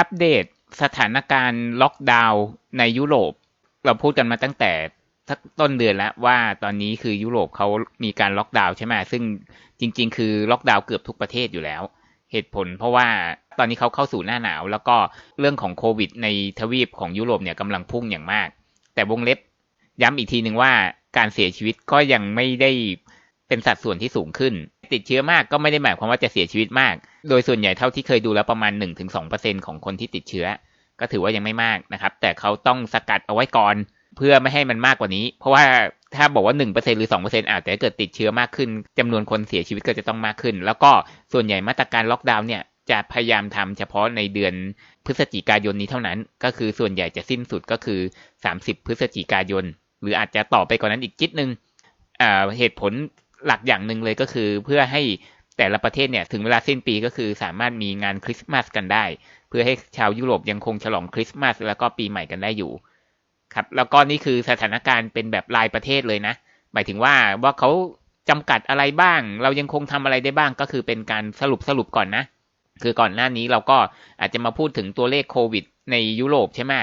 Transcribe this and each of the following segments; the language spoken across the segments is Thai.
อัปเดตสถานการณ์ล็อกดาวน์ในยุโรป เราพูดกันมาตั้งแต่สักต้นเดือนแล้วว่าตอนนี้คือยุโรปเขามีการล็อกดาวน์ใช่ไหมซึ่งจริง ๆ คือล็อกดาวน์เกือบทุกประเทศอยู่แล้ว เหตุผลเพราะว่าตอนนี้เขาเข้าสู่หน้าหนาว แล้วก็เรื่องของโควิดในทวีปของยุโรปเนี่ยกำลังพุ่งอย่างมาก แต่วงเล็บย้ำอีกทีหนึ่งว่าการเสียชีวิตก็ยังไม่ได้เป็นสัดส่วนที่สูงขึ้น ติดเชื้อมากก็ไม่ได้หมายความว่าจะเสียชีวิตมาก โดยส่วนใหญ่เท่าที่เคยดูแล้วประมาณ 1-2%ของคนที่ติดเชื้อ ก็ถือว่ายังไม่มากนะครับ แต่เขาต้องสกัดเอาไว้ก่อน เพื่อไม่ให้มันมากกว่านี้ เพราะว่าถ้าบอกว่า 1%หรือ 2%อาจจะเกิดติดเชื้อมากขึ้นจำนวนคนเสียชีวิตก็จะต้องมากขึ้น แล้วก็ส่วนใหญ่มาตรการล็อกดาวน์เนี่ยจะพยายามทำเฉพาะในเดือนพฤศจิกายนนี้เท่านั้น ก็คือส่วนใหญ่จะสิ้นสุดก็คือ 30 พฤศจิกายน หรืออาจจะต่อไปกว่านนั้นอีกจิตนึงเหตุผลหลักอย่างหนึ่งเลยก็คือเพื่อให้ แต่ละประเทศเนี่ยถึงเวลาสิ้นปีก็คือสามารถมีงานคริสต์มาสกันได้ เพื่อให้ชาวยุโรปยังคงฉลองคริสต์มาสแล้วก็ปีใหม่กันได้อยู่ครับแล้วก็นี่คือสถานการณ์เป็นแบบรายประเทศเลยนะ หมายถึงว่าว่าเขาจำกัดอะไรบ้าง เรายังคงทำอะไรได้บ้างก็คือเป็นการสรุปสรุปก่อนนะ คือก่อนหน้านี้เราก็อาจจะมาพูดถึงตัวเลขโควิดในยุโรปใช่ไหม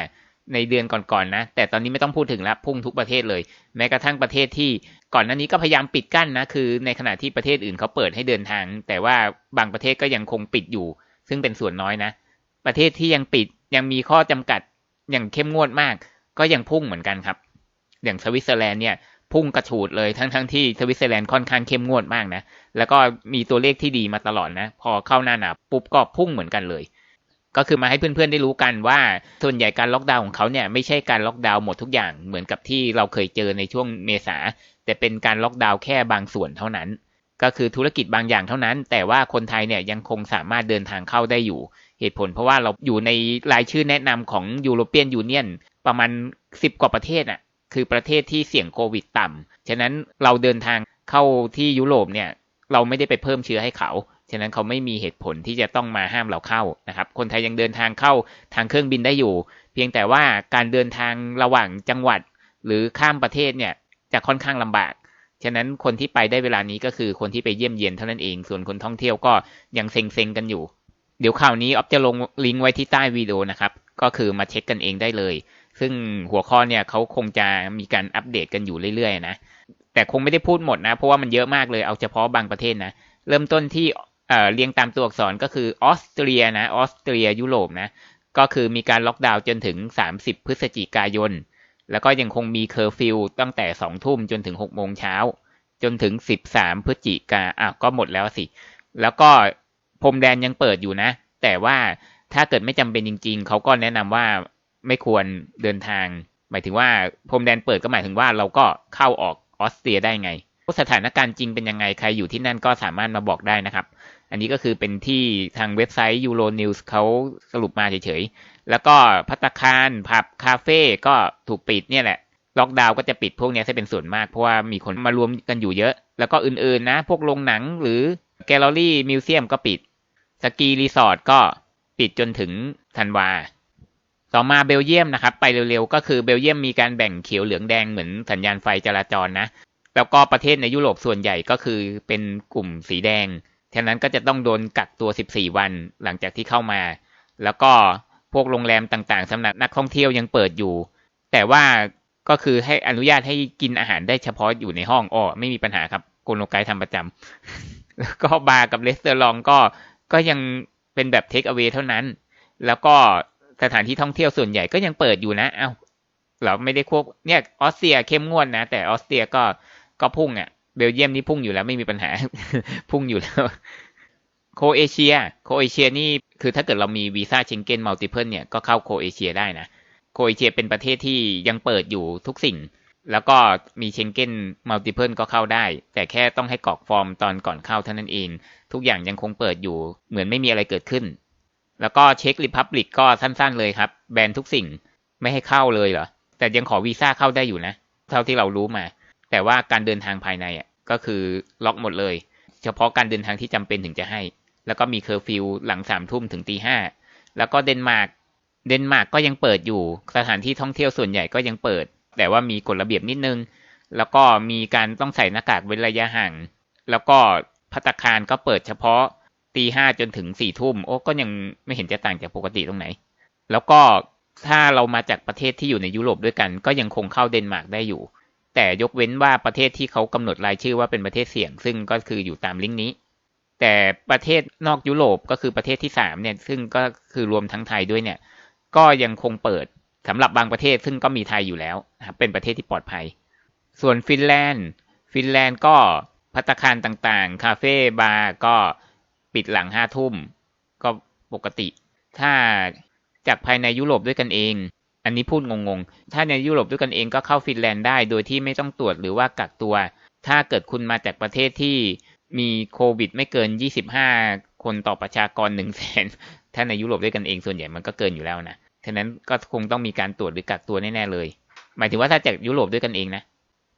ในเดือนก่อนๆนนะ แต่ตอนนี้ไม่ต้องพูดถึงแล้วพุ่งทุกประเทศเลย แม้กระทั่งประเทศที่ก่อนหน้านี้ก็พยายามปิดกั้นนะ คือในขณะที่ประเทศอื่นเขาเปิดให้เดินทาง แต่ว่าบางประเทศก็ยังคงปิดอยู่ ซึ่งเป็นส่วนน้อยนะ ประเทศที่ยังปิดยังมีข้อจำกัดอย่างเข้มงวดมาก ก็ยังพุ่งเหมือนกันครับ อย่างสวิตเซอร์แลนด์เนี่ยพุ่งกระฉูดเลยทั้งๆทที่สวิตเซอร์แลนด์ค่อนข้างเข้มงวดมากนะ แล้วก็มีตัวเลขที่ดีมาตลอดนะ พอเข้าหน้าหนาวปุ๊บก็พุ่งเหมือนกันเลย ก็คือมาให้เพื่อนๆได้รู้กันว่าส่วนใหญ่การล็อกดาวน์ของเขาเนี่ยไม่ใช่การล็อกดาวน์หมดทุกอย่างเหมือนกับที่เราเคยเจอในช่วงเมษา แต่เป็นการล็อกดาวน์แค่บางส่วนเท่านั้น ก็คือธุรกิจบางอย่างเท่านั้น แต่ว่าคนไทยเนี่ยยังคงสามารถเดินทางเข้าได้อยู่ เหตุผลเพราะว่าเราอยู่ในรายชื่อแนะนำของยูโรเปียนยูเนียนประมาณ 10 กว่าประเทศอะคือประเทศที่เสี่ยงโควิดต่ำฉะนั้นเราเดินทางเข้าที่ยุโรปเนี่ยเราไม่ได้ไปเพิ่มเชื้อให้เขา ฉะนั้นเขาไม่มีเหตุผลที่จะต้องมาห้ามเราเข้านะครับ คนไทยยังเดินทางเข้าทางเครื่องบินได้อยู่ เพียงแต่ว่าการเดินทางระหว่างจังหวัดหรือข้ามประเทศเนี่ยจะค่อนข้างลำบาก ฉะนั้นคนที่ไปได้เวลานี้ก็คือคนที่ไปเยี่ยมเยียนเท่านั้นเอง ส่วนคนท่องเที่ยวก็ยังเซ็งๆกันอยู่ เดี๋ยวข่าวนี้ออฟจะลงลิงก์ไว้ที่ใต้วิดีโอนะครับ ก็คือมาเช็คกันเองได้เลย ซึ่งหัวข้อเนี่ยเขาคงจะมีการอัปเดตกันอยู่เรื่อยๆนะ แต่คงไม่ได้พูดหมดนะ เพราะว่ามันเยอะมากเลย เอาเฉพาะบางประเทศนะ เริ่มต้นที่ เอ่อเรียงตามตัวอักษรก็คือออสเตรียนะออสเตรียยุโรปนะก็คือมีการล็อกดาวน์จนถึง 30 พฤศจิกายน แล้วก็ยังคงมีเคอร์ฟิวตั้งแต่ 2 ทุ่มจนถึง 6 โมงเช้า จนถึงสิบสามพฤศจิกาอะก็หมดแล้วสิ แล้วก็พรมแดนยังเปิดอยู่นะ แต่ว่าถ้าเกิดไม่จำเป็นจริง ๆ เขาก็แนะนำว่าไม่ควรเดินทาง หมายถึงว่าพรมแดนเปิดก็หมายถึงว่าเราก็เข้าออกออสเตรียได้ไง สถานการณ์จริงเป็นยังไง ใครอยู่ที่นั่นก็สามารถมาบอกได้นะครับ อันนี้ก็คือเป็นที่ทางเว็บไซต์ Euronews เขาสรุปมาเฉยๆ แล้วก็พัตคาร ผับ คาเฟ่ก็ถูกปิดเนี่ยแหละ ล็อกดาวน์ก็จะปิดพวกนี้จะเป็นส่วนมาก เพราะว่ามีคนมารวมกันอยู่เยอะ แล้วก็อื่นๆนะ พวกโรงหนังหรือแกลเลอรี่มิวเซียมก็ปิด สกีรีสอร์ทก็ปิดจนถึงธันวา ต่อมาเบลเยียมนะครับ ไปเร็วๆ ก็คือเบลเยียมมีการแบ่งเขียวเหลืองแดงเหมือนสัญญาณไฟจราจรนะ แล้วก็ประเทศในยุโรปส่วนใหญ่ก็คือเป็นกลุ่มสีแดง ฉะนั้นก็จะต้องโดนกักตัว 14 วันหลังจากที่เข้ามา แล้วก็พวกโรงแรมต่างๆสำหรับนักท่องเที่ยวยังเปิดอยู่ แต่ว่าก็คือให้อนุญาตให้กินอาหารได้เฉพาะอยู่ในห้องอ้อไม่มีปัญหาครับโกโนไกทำประจำแล้วก็บาร์กับเลสเตอร์ลองก็ก็ยังเป็นแบบเทคเอาไว้เท่านั้น แล้วก็สถานที่ท่องเที่ยวส่วนใหญ่ก็ยังเปิดอยู่นะเอา้าเราไม่ได้ควบเนี่ยออสเตรียเข้มงวดนะแต่ออสเตรียก็ก็พุ่งอะ่ะ เบลเยียมนี่พุ่งอยู่แล้วไม่มีปัญหา พุ่งอยู่แล้ว โคเอเชีย โคเอเชียนี่คือถ้าเกิดเรามีวีซ่าเชงเก้นมัลติเพิลเนี่ยก็เข้าโคเอเชียได้นะ โคเอเชียเป็นประเทศที่ยังเปิดอยู่ทุกสิ่ง แล้วก็มีเชงเก้นมัลติเพิลก็เข้าได้ แต่แค่ต้องให้กรอกฟอร์มตอนก่อนเข้าเท่านั้นเอง ทุกอย่างยังคงเปิดอยู่ เหมือนไม่มีอะไรเกิดขึ้น แล้วก็เช็คริพับลิกก็สั้นๆเลยครับ แบนทุกสิ่ง ไม่ให้เข้าเลยเหรอ แต่ยังขอวีซ่าเข้าได้อยู่นะ เท่าที่เรารู้มา แต่ว่าการเดินทางภายในอะก็คือล็อกหมดเลย เฉพาะการเดินทางที่จำเป็นถึงจะให้ แล้วก็มีเคอร์ฟิวหลังสามทุ่มถึงตีห้าแล้วก็เดนมาร์กเดนมาร์กก็ยังเปิดอยู่ สถานที่ท่องเที่ยวส่วนใหญ่ก็ยังเปิด แต่ว่ามีกฎระเบียบนิดนึง แล้วก็มีการต้องใส่หน้ากากเว้นระยะห่าง แล้วก็พัตคารก็เปิดเฉพาะตีห้าจนถึงสี่ทุ่ม โอ้ก็ยังไม่เห็นจะต่างจากปกติตรงไหน แล้วก็ถ้าเรามาจากประเทศที่อยู่ในยุโรปด้วยกัน ก็ยังคงเข้าเดนมาร์กได้อยู่ แต่ยกเว้นว่าประเทศที่เขากำหนดรายชื่อว่าเป็นประเทศเสี่ยง ซึ่งก็คืออยู่ตามลิงก์นี้ แต่ประเทศนอกยุโรปก็คือประเทศที่สามเนี่ยซึ่งก็คือรวมทั้งไทยด้วยเนี่ย ก็ยังคงเปิดสำหรับบางประเทศซึ่งก็มีไทยอยู่แล้วเป็นประเทศที่ปลอดภัย ส่วนฟินแลนด์ ฟินแลนด์ก็พัตคารต่างๆ คาเฟ่บาร์ก็ปิดหลังห้าทุ่ม ก็ปกติ ถ้าจากภายในยุโรปด้วยกันเอง อันนี้พูดงงๆ ถ้าในยุโรปด้วยกันเองก็เข้าฟินแลนด์ได้โดยที่ไม่ต้องตรวจหรือว่ากักตัว ถ้าเกิดคุณมาจากประเทศที่มีโควิดไม่เกิน 25 คนต่อประชากร1 0 0 0 0แสนถ้าในยุโรปด้วยกันเองส่วนใหญ่มันก็เกินอยู่แล้วนะ ฉะนั้นก็คงต้องมีการตรวจหรือกักตัวแน่ๆเลย หมายถึงว่าถ้าจากยุโรปด้วยกันเองนะ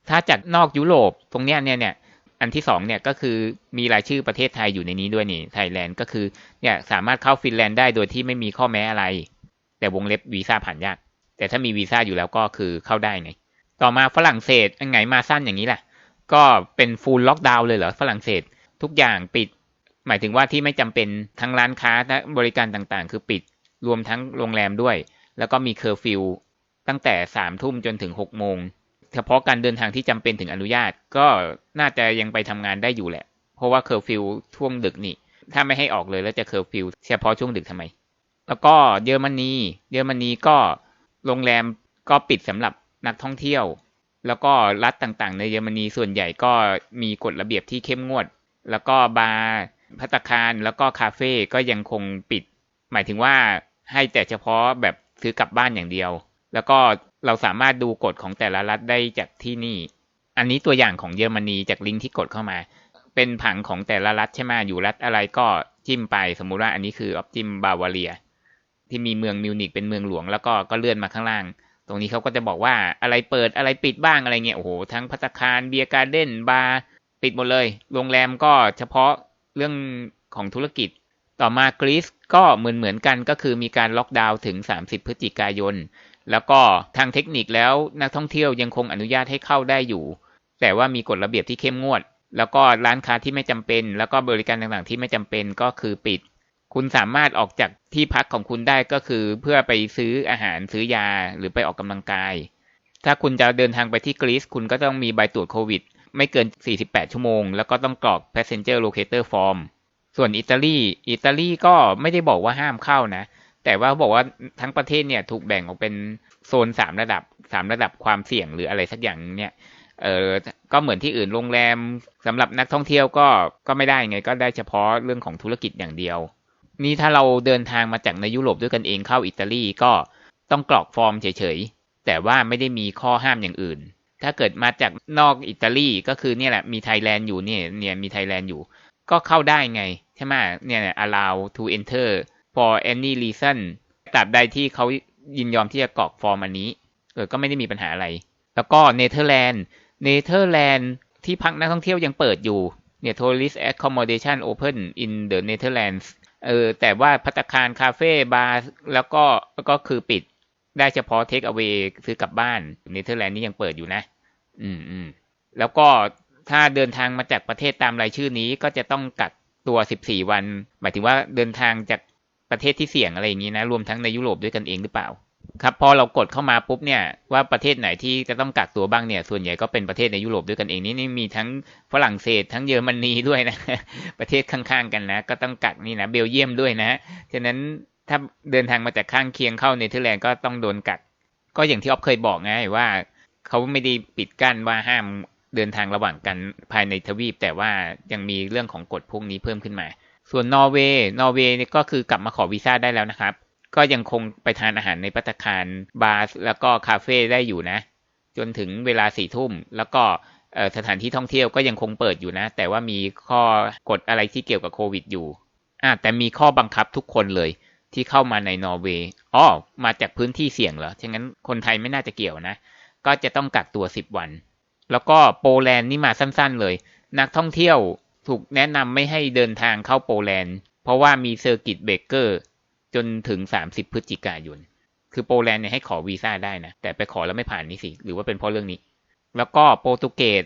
ถ้าจากนอกยุโรปตรงเนี้ยเนี่ยเนี่ยอันที่สองเนี่ยก็คือมีรายชื่อประเทศไทยอยู่ในนี้ด้วยนี่ไทยแลนด์ก็คือเนี่ยสามารถเข้าฟินแลนด์ได้โดยที่ไม่มีข้อแม้อะไร แต่วงเล็บวีซ่าผ่านยาก แต่ถ้ามีวีซ่าอยู่แล้วก็คือเข้าได้ไง ต่อมาฝรั่งเศสไงมาสั้นอย่างนี้แหละ ก็เป็นฟูลล็อกดาวน์เลยเหรอฝรั่งเศสทุกอย่างปิด หมายถึงว่าที่ไม่จำเป็นทั้งร้านค้าและบริการต่างๆ คือปิดรวมทั้งโรงแรมด้วย แล้วก็มีเคอร์ฟิวตั้งแต่สามทุ่มจนถึงหกโมงเฉพาะการเดินทางที่จำเป็นถึงอนุญาตก็น่าจะยังไปทำงานได้อยู่แหละ เพราะว่าเคอร์ฟิวช่วงดึกนี่ ถ้าไม่ให้ออกเลยแล้วจะเคอร์ฟิวเฉพาะช่วงดึกทำไม แล้วก็เยอรมนีเยอรมนีก็ โรงแรมก็ปิดสำหรับนักท่องเที่ยว แล้วก็รัฐต่างๆ ในเยอรมนีส่วนใหญ่ก็มีกฎระเบียบที่เข้มงวด แล้วก็บาร์พัตคารแล้วก็คาเฟ่ก็ยังคงปิด หมายถึงว่าให้แต่เฉพาะแบบซื้อกลับบ้านอย่างเดียว แล้วก็เราสามารถดูกฎของแต่ละรัฐได้จากที่นี่ อันนี้ตัวอย่างของเยอรมนีจากลิงก์ที่กดเข้ามา เป็นผังของแต่ละรัฐใช่ไหมอยู่รัฐอะไรก็จิ้มไป สมมุติว่าอันนี้คือออปจิมบาวาเรีย ที่มีเมืองมิวนิกเป็นเมืองหลวง แล้วก็ก็เลื่อนมาข้างล่าง ตรงนี้เขาก็จะบอกว่าอะไรเปิดอะไรปิดบ้างอะไรเงี้ยโอ้โหทั้งพัตคารเบียร์การ์เด้นบาร์ปิดหมดเลย โรงแรมก็เฉพาะเรื่องของธุรกิจ ต่อมากรีซก็เหมือนเหมือนกันก็คือมีการล็อกดาวน์ถึง 30 พฤศจิกายน แล้วก็ทางเทคนิคแล้วนักท่องเที่ยวยังคงอนุญาตให้เข้าได้อยู่ แต่ว่ามีกฎระเบียบที่เข้มงวด แล้วก็ร้านค้าที่ไม่จำเป็น แล้วก็บริการต่างๆที่ไม่จำเป็นก็คือปิด คุณสามารถออกจากที่พักของคุณได้ก็คือเพื่อไปซื้ออาหารซื้อยาหรือไปออกกำลังกาย ถ้าคุณจะเดินทางไปที่กรีซคุณก็ต้องมีใบตรวจโควิด ไม่เกิน 48 ชั่วโมง แล้วก็ต้องกรอก passenger locator form ส่วนอิตาลีอิตาลีก็ไม่ได้บอกว่าห้ามเข้านะ แต่ว่าบอกว่าทั้งประเทศเนี่ยถูกแบ่งออกเป็นโซนสามระดับสามระดับความเสี่ยงหรืออะไรสักอย่างเนี่ยเออก็เหมือนที่อื่นโรงแรมสำหรับนักท่องเที่ยวก็ก็ไม่ได้ไงก็ได้เฉพาะเรื่องของธุรกิจอย่างเดียว นี่ถ้าเราเดินทางมาจากในยุโรปด้วยกันเองเข้าอิตาลีก็ต้องกรอกฟอร์มเฉยๆ แต่ว่าไม่ได้มีข้อห้ามอย่างอื่น ถ้าเกิดมาจากนอกอิตาลีก็คือเนี่ยแหละมีไทยแลนด์อยู่เนี่ยเนี่ยมีไทยแลนด์อยู่ ก็เข้าได้ไงใช่ไหมเนี่ย allow to enter for any reason ตราบใดที่เขายินยอมที่จะกรอกฟอร์มอันนี้เออก็ไม่ได้มีปัญหาอะไร แล้วก็เนเธอร์แลนด์เนเธอร์แลนด์ที่พักนักท่องเที่ยวยังเปิดอยู่เนี่ย tourist accommodation open in the Netherlands เออแต่ว่าพัตคารคาเฟ่บาร์แล้วก็ก็คือปิดได้เฉพาะเทคเอาไว้ซื้อกลับบ้านเนเธอร์แลนด์นี่ยังเปิดอยู่นะ อืมอืมแล้วก็ถ้าเดินทางมาจากประเทศตามรายชื่อนี้ก็จะต้องกักตัว 14 วัน หมายถึงว่าเดินทางจากประเทศที่เสี่ยงอะไรอย่างนี้นะ รวมทั้งในยุโรปด้วยกันเองหรือเปล่า ครับพอเรากดเข้ามาปุ๊บเนี่ยว่าประเทศไหนที่จะต้องกักตัวบ้างเนี่ยส่วนใหญ่ก็เป็นประเทศในยุโรปด้วยกันเองนี่นี่มีทั้งฝรั่งเศส ทั้งเยอรมนีด้วยนะ ประเทศข้างๆกันนะ ก็ต้องกักนี่นะเบลเยียมด้วยนะฉะนั้นถ้าเดินทางมาจากข้างเคียงเข้าเนเธอร์แลนด์ก็ต้องโดนกัก ก็อย่างที่ออฟเคยบอกไงว่าเขาไม่ได้ปิดกั้นว่าห้ามเดินทางระหว่างกันภายในทวีป แต่ว่ายังมีเรื่องของกฎพวกนี้เพิ่มขึ้นมา ส่วนนอร์เวย์นอร์เวย์ก็คือกลับมาขอวีซ่าได้แล้วนะครับ ก็ยังคงไปทานอาหารในปัตคารบาร์แล้วก็คาเฟ่ได้อยู่นะ จนถึงเวลาสี่ทุ่ม แล้วก็สถานที่ท่องเที่ยวก็ยังคงเปิดอยู่นะ แต่ว่ามีข้อกฎอะไรที่เกี่ยวกับโควิดอยู่อ่าแต่มีข้อบังคับทุกคนเลยที่เข้ามาในนอร์เวย์อ๋อมาจากพื้นที่เสี่ยงเหรอฉะนั้นคนไทยไม่น่าจะเกี่ยวนะ ก็จะต้องกักตัวสิบวัน แล้วก็โปแลนด์นี่มาสั้นๆเลย นักท่องเที่ยวถูกแนะนำไม่ให้เดินทางเข้าโปแลนด์ เพราะว่ามีเซอร์กิตเบเกอร์ จนถึง30พฤศจิกายน คือโปแลนด์เนี่ยให้ขอวีซ่าได้นะ แต่ไปขอแล้วไม่ผ่านนี่สิ หรือว่าเป็นเพราะเรื่องนี้ แล้วก็โปรตุเกส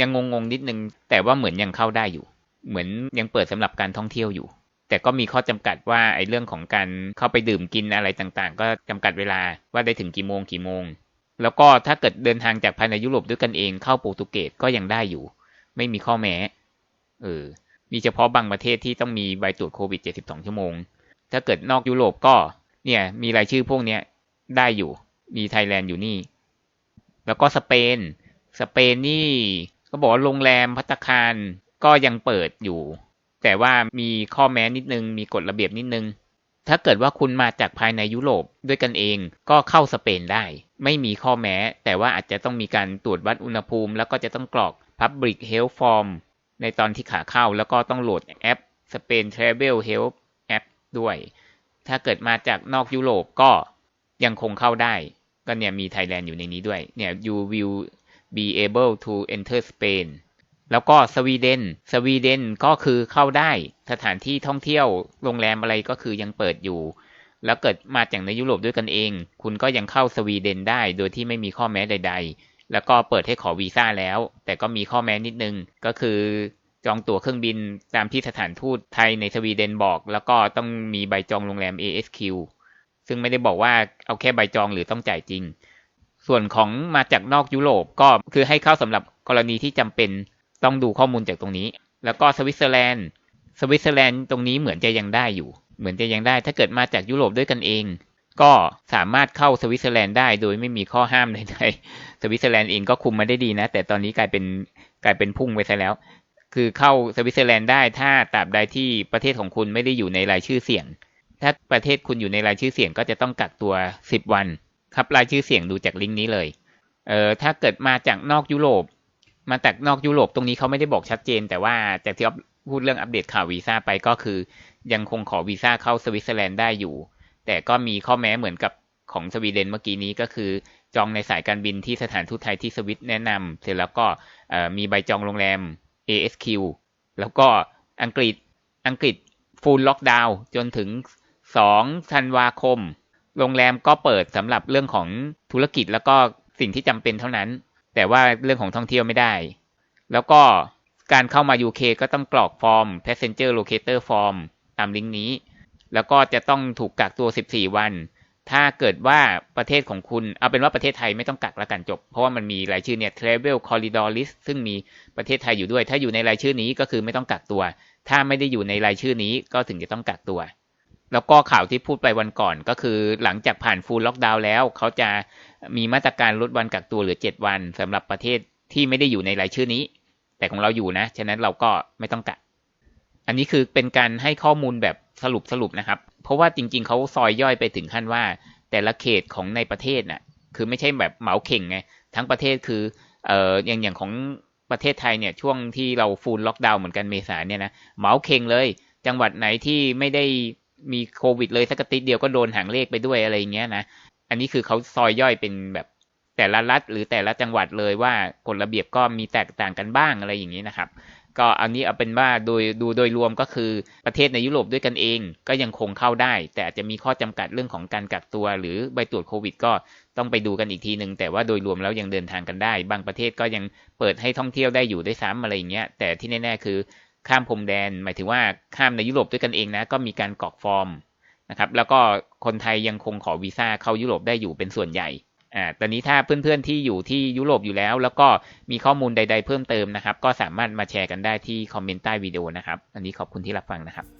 ยังงงๆนิดนึง แต่ว่าเหมือนยังเข้าได้อยู่ เหมือนยังเปิดสำหรับการท่องเที่ยวอยู่ แต่ก็มีข้อจำกัดว่าไอ้เรื่องของการเข้าไปดื่มกินอะไรต่างๆ ก็จำกัดเวลาว่าได้ถึงกี่โมงกี่โมง แล้วก็ถ้าเกิดเดินทางจากภายในยุโรปด้วยกันเองเข้าโปรตุเกสก็ยังได้อยู่ ไม่มีข้อแม้ เออ มีเฉพาะบางประเทศที่ต้องมีใบตรวจโควิด 72 ชั่วโมง ถ้าเกิดนอกยุโรปก็เนี่ยมีรายชื่อพวกนี้ได้อยู่ มีไทยแลนด์อยู่นี่ แล้วก็สเปน สเปนนี่ก็บอกว่าโรงแรมพัตคารก็ยังเปิดอยู่ แต่ว่ามีข้อแม้นิดนึง มีกฎระเบียบนิดนึง ถ้าเกิดว่าคุณมาจากภายในยุโรปด้วยกันเองก็เข้าสเปนได้ ไม่มีข้อแม้ แต่ว่าอาจจะต้องมีการตรวจวัดอุณหภูมิ แล้วก็จะต้องกรอก Public Health Form ในตอนที่ขาเข้า แล้วก็ต้องโหลดแอป Spain Travel Health ด้วย ถ้าเกิดมาจากนอกยุโรปก็ยังคงเข้าได้ ก็เนี่ยมีไทยแลนด์อยู่ในนี้ด้วย เนี่ย you will be able to enter Spain แล้วก็สวีเดน สวีเดนก็คือเข้าได้ สถานที่ท่องเที่ยว โรงแรมอะไรก็คือยังเปิดอยู่ แล้วเกิดมาจากในยุโรปด้วยกันเอง คุณก็ยังเข้าสวีเดนได้ โดยที่ไม่มีข้อแม้ใด ๆ แล้วก็เปิดให้ขอวีซ่าแล้ว แต่ก็มีข้อแม้นิดนึง ก็คือ จองตั๋วเครื่องบินตามที่สถานทูตไทยในสวีเดนบอก แล้วก็ต้องมีใบจองโรงแรม ASQ ซึ่งไม่ได้บอกว่าเอาแค่ใบจองหรือต้องจ่ายจริง ส่วนของมาจากนอกยุโรปก็คือให้เข้าสำหรับกรณีที่จำเป็นต้องดูข้อมูลจากตรงนี้ แล้วก็สวิตเซอร์แลนด์ สวิตเซอร์แลนด์ตรงนี้เหมือนจะยังได้อยู่ เหมือนจะยังได้ ถ้าเกิดมาจากยุโรปด้วยกันเอง ก็สามารถเข้าสวิตเซอร์แลนด์ได้ โดยไม่มีข้อห้ามใดๆ สวิตเซอร์แลนด์เองก็คุมมาได้ดีนะ แต่ตอนนี้กลายเป็นกลายเป็นพุ่งไปซะแล้ว คือเข้าสวิตเซอร์แลนด์ได้ ถ้าตราบใดที่ประเทศของคุณไม่ได้อยู่ในรายชื่อเสี่ยง ถ้าประเทศคุณอยู่ในรายชื่อเสี่ยงก็จะต้องกักตัว 10 วัน ครับรายชื่อเสี่ยงดูจากลิงก์นี้เลย เอ่อถ้าเกิดมาจากนอกยุโรป มาจากนอกยุโรปตรงนี้เขาไม่ได้บอกชัดเจน แต่ว่าจากที่พูดเรื่องอัปเดตข่าววีซ่าไปก็คือ ยังคงขอวีซ่าเข้าสวิตเซอร์แลนด์ได้อยู่ แต่ก็มีข้อแม้เหมือนกับของสวีเดนเมื่อกี้นี้ก็คือ จองในสายการบินที่สถานทูตไทยที่สวิตแนะนำเสร็จแล้วก็มีใบจองโรงแรม ASQ แล้วก็อังกฤษอังกฤษฟูลล็อกดาวน์จนถึง 2 ธันวาคม โรงแรมก็เปิดสำหรับเรื่องของธุรกิจแล้วก็สิ่งที่จำเป็นเท่านั้น แต่ว่าเรื่องของท่องเที่ยวไม่ได้ แล้วก็การเข้ามา UK ก็ต้องกรอกฟอร์ม Passenger Locator Form ตามลิงก์นี้ แล้วก็จะต้องถูกกักตัว 14 วัน ถ้าเกิดว่าประเทศของคุณ เอาเป็นว่าประเทศไทยไม่ต้องกักแล้วกันจบ เพราะว่ามันมีรายชื่อเนี่ย Travel Corridor List ซึ่งมีประเทศไทยอยู่ด้วย ถ้าอยู่ในรายชื่อนี้ก็คือไม่ต้องกักตัว ถ้าไม่ได้อยู่ในรายชื่อนี้ก็ถึงจะต้องกักตัว แล้วก็ข่าวที่พูดไปวันก่อนก็คือหลังจากผ่านฟูลล็อกดาวน์แล้ว เขาจะมีมาตรการลดวันกักตัวเหลือ 7 วันสำหรับประเทศที่ไม่ได้อยู่ในรายชื่อนี้ แต่ของเราอยู่นะ ฉะนั้นเราก็ไม่ต้องกัก อันนี้คือเป็นการให้ข้อมูลแบบสรุปสรุปนะครับ เพราะว่าจริง ๆ เขาซอยย่อยไปถึงขั้นว่า แต่ละเขตของในประเทศน่ะ คือไม่ใช่แบบเหมาเข่งไง ทั้งประเทศคือ เอ่อ อย่างอย่างของประเทศไทยเนี่ย ช่วงที่เราฟูลล็อกดาวน์เหมือนกันเมษาเนี่ยนะ เหมาเข่งเลย จังหวัดไหนที่ไม่ได้มีโควิดเลยสักติดเดียวก็โดนหางเลขไปด้วยอะไรเงี้ยนะ อันนี้คือเขาซอยย่อยเป็นแบบแต่ละรัฐหรือแต่ละจังหวัดเลยว่ากฎระเบียบก็มีแตกต่างกันบ้างอะไรอย่างนี้นะครับ ก็อันนี้เอาเป็นว่าโดยดูโดยรวมก็คือประเทศในยุโรปด้วยกันเอง ก็ยังคงเข้าได้ แต่อาจจะมีข้อจำกัดเรื่องของการกักตัว หรือใบตรวจโควิด ก็ต้องไปดูกันอีกทีหนึ่งแต่ว่าโดยรวมแล้วยังเดินทางกันได้ บางประเทศก็ยังเปิดให้ท่องเที่ยวได้อยู่ได้ซ้ำอะไรอย่างเงี้ยแต่ที่แน่ๆคือข้ามพรมแดน หมายถึงว่าข้ามในยุโรปด้วยกันเองนะก็มีการกรอกฟอร์มนะครับแล้วก็คนไทยยังคงขอวีซ่าเข้ายุโรปได้อยู่เป็นส่วนใหญ่ อ่าตอนนี้ถ้าเพื่อนๆที่อยู่ที่ยุโรปอยู่แล้ว แล้วก็มีข้อมูลใด ๆ เพิ่มเติมนะครับ ก็สามารถมาแชร์กันได้ที่คอมเมนต์ใต้วิดีโอนะครับ อันนี้ขอบคุณที่รับฟังนะครับ